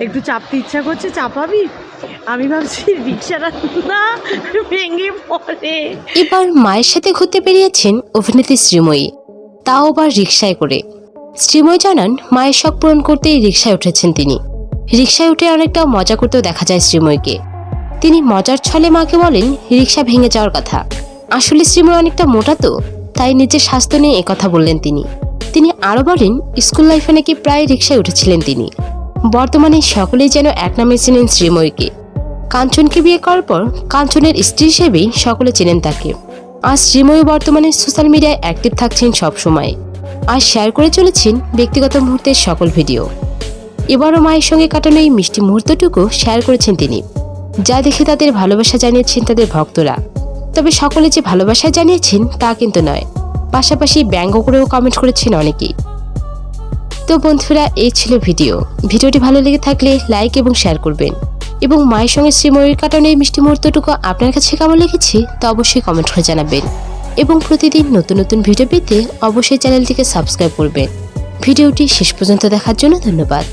একটু চাপতে ইচ্ছা করছে, চাপাবি? আমি ভাবছি রিক্সাটা না, ভেঙে পড়ে। এবার মায়ের সাথে ঘুরতে বেরিয়েছেন অভিনেত্রী শ্রীময়ী, তাও আবার রিক্সায় করে। শ্রীময়ী জানান, মায়ের শখ পূরণ করতেই রিক্সায় উঠেছেন তিনি। রিক্সায় উঠে অনেকটা মজা করতেও দেখা যায় শ্রীময়ীকে। তিনি মজার ছলে মাকে বলেন, রিক্সা ভেঙে যাওয়ার কথা। আসলে শ্রীময়ী অনেকটা মোটা তো, তাই নিজের স্বাস্থ্য নিয়ে একথা বললেন তিনি। তিনি আরও বলেন, স্কুল লাইফে নাকি প্রায় রিক্সায় উঠেছিলেন তিনি। বর্তমানে সকলেই যেন এক নামে চেনেন শ্রীময়ীকে। কাঞ্চনকে বিয়ে করার পর কাঞ্চনের স্ত্রী হিসেবেই সকলে চেনেন তাকে। আর শ্রীময়ী বর্তমানে সোশ্যাল মিডিয়ায় অ্যাক্টিভ থাকছেন সবসময়। আর শেয়ার করে চলেছেন ব্যক্তিগত মুহূর্তের সকল ভিডিও। এবারও মায়ের সঙ্গে কাটানো এই মিষ্টি মুহূর্তটুকু শেয়ার করেছেন তিনি। যা দেখে তাদের ভালোবাসা জানিয়েছেন তাদের ভক্তরা। তবে সকলে যে ভালোবাসা জানিয়েছেন তা কিন্তু নয়। পাশাপাশি ব্যঙ্গ করেও কমেন্ট করেছেন অনেকেই। তো বন্ধুরা, এই ছিল ভিডিও। ভিডিওটি ভালো লেগে থাকলে লাইক এবং শেয়ার করবেন। এবং মায়ের সঙ্গে শ্রীময়ীর কাটানো এই মিষ্টি মুহূর্তটুকু আপনার কাছে কেমন লেগেছে তা অবশ্যই কমেন্ট করে জানাবেন। এবং প্রতিদিন নতুন নতুন ভিডিও পেতে অবশ্যই চ্যানেলটিকে সাবস্ক্রাইব করবেন। ভিডিওটি শেষ পর্যন্ত দেখার জন্য ধন্যবাদ।